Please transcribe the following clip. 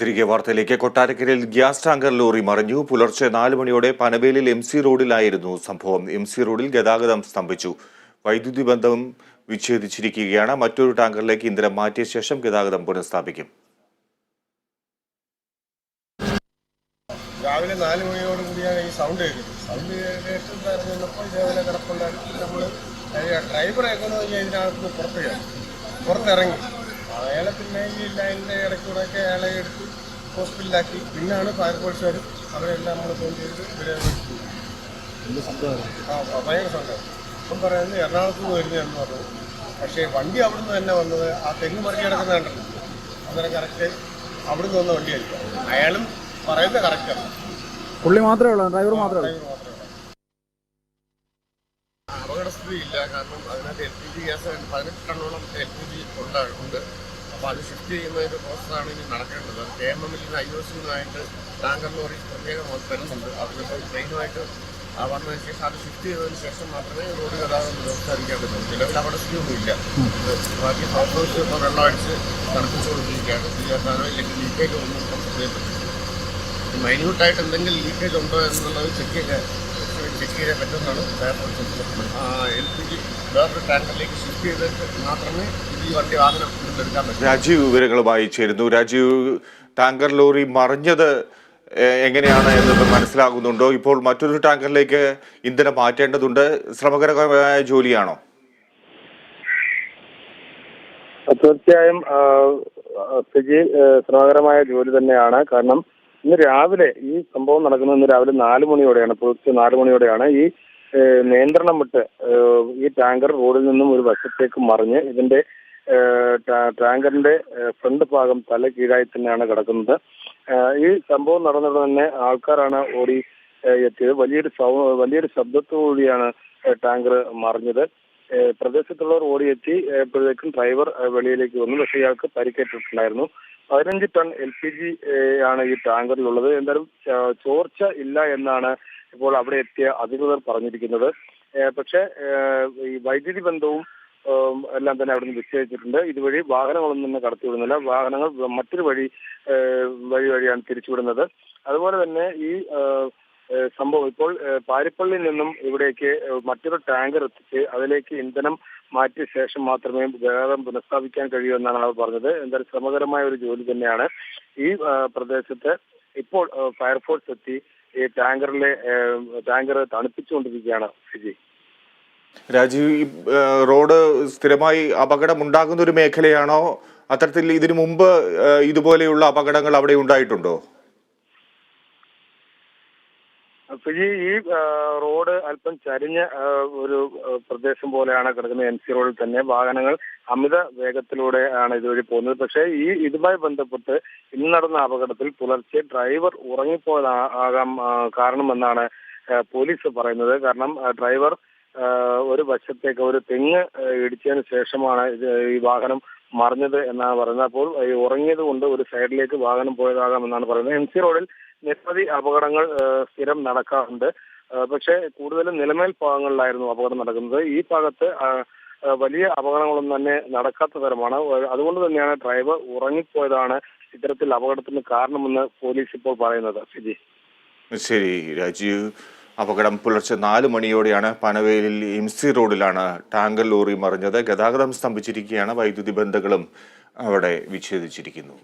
തിരികെ വാർത്തയിലേക്ക് കൊട്ടാരക്കരയിൽ ഗ്യാസ് ടാങ്കർ ലോറി മറിഞ്ഞു. പുലർച്ചെ നാല് മണിയോടെ പനവേലിൽ എം സി റോഡിലായിരുന്നു സംഭവം. എം സി റോഡിൽ ഗതാഗതം സ്തംഭിച്ചു. വൈദ്യുതി ബന്ധം വിച്ഛേദിച്ചിരിക്കുകയാണ്. മറ്റൊരു ടാങ്കറിലേക്ക് ഇന്ധനം മാറ്റിയ ശേഷം ഗതാഗതം പുനഃസ്ഥാപിക്കും. രാവിലെ നാല് മണിയോട് കൂടിയാണ് ഈ സൗണ്ട് കേൾക്കുന്നത്. സൗണ്ട് കേട്ട് ഇറങ്ങുന്നപ്പോൾ ഇതേപോലെ കിടപ്പുണ്ടായിരുന്നു നമ്മൾ ഡ്രൈവറൊക്കെ എന്ന് പറഞ്ഞാൽ ഇതിനകത്ത് പുറത്തിറങ്ങി. അയാളെ പിന്നെ ഈ ലൈനിന്റെ അയാളെ എടുത്ത് ഹോസ്പിറ്റലിലാക്കി. പിന്നാണ് ഫയർഫോഴ്സുകാരും അവരെല്ലാം നമ്മൾ ഫോൺ ചെയ്ത് ഇവരെ. ആ ആ, ഭയങ്കര സൗണ്ട് ഇപ്പം പറയുന്നത് എറണാകുളത്ത് നിന്ന് വരുന്നതെന്ന് പറഞ്ഞു. പക്ഷേ വണ്ടി അവിടുന്ന് തന്നെ വന്നത് ആ തെങ്ങ് മറിഞ്ഞ് കിടക്കുന്ന കണ്ടല്ലോ. അന്നേരം കറക്റ്റ് അവിടുന്ന് വന്ന വണ്ടിയായിരിക്കും. അയാളും പറയുന്നത് കറക്റ്റാണ് പുള്ളി മാത്രമേ ഉള്ളൂ ഡ്രൈവർ മാത്രമേ ഉള്ളൂ. അപകടസ്ഥിതി ഇല്ല. കാരണം അതിനകത്ത് എൽ പി ജി ഗ്യാസ് പതിനെട്ട് ടണ്ണോളം എൽ പി ജി ഉണ്ട്. അപ്പോൾ അത് ഷിഫ്റ്റ് ചെയ്യുന്ന ഒരു പ്രോസസ്സാണ് ഇനി നടക്കേണ്ടത്. അത് കെ എം എമ്മിൽ നിന്ന് ഐ ഒ സിന്നായിട്ട് ടാങ്കർ ലോറി പ്രത്യേകം വരുന്നുണ്ട് അതിനിപ്പോൾ ട്രെയിനുമായിട്ട് ആ വന്നതിന് ശേഷം അത് ഷിഫ്റ്റ് ചെയ്തതിന് ശേഷം മാത്രമേ റോഡ് ഗതാഗതം വ്യവസ്ഥാപിക്കാൻ പറ്റുള്ളൂ നിലവിൽ അവിടെ ഇല്ല ബാക്കി ഫോട്ടോസ് ഇപ്പോൾ വെള്ളം അടിച്ച് തണുപ്പിച്ചുകൊണ്ടിരിക്കുകയാണ്. തീർത്താനോ ഇല്ലെങ്കിൽ ലീക്കേജ് ഒന്നും സംഭവിക്കത്തില്ല മൈന്യൂട്ടായിട്ട് എന്തെങ്കിലും ലീക്കേജ് ഉണ്ടോ എന്നുള്ളത് ചെക്ക് ചെയ്യാൻ ചെക്ക് ചെയ്യാൻ പറ്റുമെന്നാണ് എൽ പി ജി വേറൊരു ടാങ്കറിലേക്ക് ഷിഫ്റ്റ് ചെയ്തിട്ട് മാത്രമേ ഈ വണ്ടി വാഹനം എടുക്കാൻ പറ്റൂ. രാജീവ് വിവരങ്ങളുമായി ചേരുന്നു. രാജീവ് ടാങ്കർ ലോറി മറിഞ്ഞത് എങ്ങനെയാണ് എന്നത് മനസ്സിലാകുന്നുണ്ടോ? ഇപ്പോൾ മറ്റൊരു ടാങ്കറിലേക്ക് ഇന്ധനം മാറ്റേണ്ടതുണ്ട്. ശ്രമകരമായ ജോലിയാണോ? തീർച്ചയായും ശ്രമകരമായ ജോലി തന്നെയാണ്. കാരണം ഇന്ന് രാവിലെ ഈ സംഭവം നടക്കുന്നത് ഇന്ന് രാവിലെ നാല് മണിയോടെയാണ് പുലർച്ചെ നാല് മണിയോടെയാണ് ഈ നിയന്ത്രണം വിട്ട് ഈ ടാങ്കർ റോഡിൽ നിന്നും ഒരു വശത്തേക്ക് മറിഞ്ഞ് ഇതിന്റെ ടാങ്കറിന്റെ ഫ്രണ്ട് ഭാഗം തല കീഴായി തന്നെയാണ് കിടക്കുന്നത്. ഈ സംഭവം നടന്നത് തന്നെ ആൾക്കാരാണ് ഓടി എത്തിയത്. വലിയൊരു വലിയൊരു ശബ്ദത്തോടുകൂടിയാണ് ടാങ്കർ മറിഞ്ഞത്. പ്രദേശത്തുള്ളവർ ഓടിയെത്തി അപ്പോഴേക്കും ഡ്രൈവർ വെളിയിലേക്ക് വന്നു. പക്ഷേ ഇയാൾക്ക് പരിക്കേറ്റിട്ടുണ്ടായിരുന്നു. പതിനഞ്ച് ടൺ എൽ പി ജി ആണ് ഈ ടാങ്കറിലുള്ളത്. എന്തായാലും ചോർച്ച ഇല്ല എന്നാണ് ഇപ്പോൾ അവിടെ എത്തിയ അധികൃതർ പറഞ്ഞിരിക്കുന്നത്. പക്ഷെ ഈ വൈദ്യുതി ബന്ധവും എല്ലാം തന്നെ അവിടെ നിന്ന് വിച്ഛേദിച്ചിട്ടുണ്ട് ഇതുവഴി വാഹനങ്ങളൊന്നും തന്നെ കടത്തിവിടുന്നില്ല. വാഹനങ്ങൾ മറ്റൊരു വഴി വഴി വഴിയാണ് തിരിച്ചുവിടുന്നത്. അതുപോലെ തന്നെ ഈ സംഭവം. ഇപ്പോൾ പാരിപ്പള്ളിയിൽ നിന്നും ഇവിടേക്ക് മറ്റൊരു ടാങ്കർ എത്തിച്ച് അതിലേക്ക് ഇന്ധനം മാറ്റിയ ശേഷം മാത്രമേ ഗതാഗതം പുനഃസ്ഥാപിക്കാൻ കഴിയൂ എന്നാണ് അവർ പറഞ്ഞത്. എന്തായാലും ശ്രമകരമായ ഒരു ജോലി തന്നെയാണ്. ഈ പ്രദേശത്ത് ഇപ്പോൾ ഫയർഫോഴ്സ് എത്തി ഈ ടാങ്കറിലെ ടാങ്കർ തണുപ്പിച്ചുകൊണ്ടിരിക്കുകയാണ് ഫിജി രാജീവ് റോഡ് സ്ഥിരമായി അപകടം ഉണ്ടാകുന്ന ഒരു മേഖലയാണോ? അത്തരത്തിൽ ഇതിനു മുമ്പ് ഇതുപോലെയുള്ള അപകടങ്ങൾ അവിടെ ഉണ്ടായിട്ടുണ്ടോ? ഫിജി ഈ റോഡ് അല്പം ചരിഞ്ഞ ഒരു പ്രദേശം പോലെയാണ് കിടക്കുന്നത് എൻ സി റോഡിൽ തന്നെ. വാഹനങ്ങൾ അമിത വേഗത്തിലൂടെ ആണ് ഇതുവഴി പോകുന്നത്. പക്ഷേ ഈ ഇതുമായി ബന്ധപ്പെട്ട് ഇന്ന് നടന്ന അപകടത്തിൽ പുലർച്ചെ ഡ്രൈവർ ഉറങ്ങിപ്പോയതാകാം കാരണമെന്നാണ് പോലീസ് പറയുന്നത്. കാരണം ഡ്രൈവർ ഒരു വശത്തേക്ക് ഒരു തെങ്ങ് ഇടിച്ചതിന് ശേഷമാണ് ഈ വാഹനം മറിഞ്ഞത് എന്നാണ് പറയുന്നത്. അപ്പോൾ ഈ ഉറങ്ങിയത് കൊണ്ട് ഒരു സൈഡിലേക്ക് വാഹനം പോയതാകാം എന്നാണ് പറയുന്നത്. എം സി റോഡിൽ നിരവധി അപകടങ്ങൾ സ്ഥിരം നടക്കാറുണ്ട്. പക്ഷേ കൂടുതലും നിലമേൽ ഭാഗങ്ങളിലായിരുന്നു അപകടം നടക്കുന്നത്. ഈ ഭാഗത്ത് വലിയ അപകടങ്ങളൊന്നും തന്നെ നടക്കാത്ത തരമാണ്. അതുകൊണ്ട് തന്നെയാണ് ഡ്രൈവർ ഉറങ്ങിപ്പോയതാണ് ഇത്തരത്തിൽ അപകടത്തിന് കാരണമെന്ന് പോലീസ് ഇപ്പോൾ പറയുന്നത്. ഫിജി ശരി രാജീവ്. അപകടം പുലർച്ചെ നാല് മണിയോടെയാണ് പനവേലിൽ എം സി റോഡിലാണ് ടാങ്കർ ലോറി മറിഞ്ഞത്. ഗതാഗതം സ്തംഭിച്ചിരിക്കുകയാണ്. വൈദ്യുതി ബന്ധങ്ങളും അവിടെ വിച്ഛേദിച്ചിരിക്കുന്നു.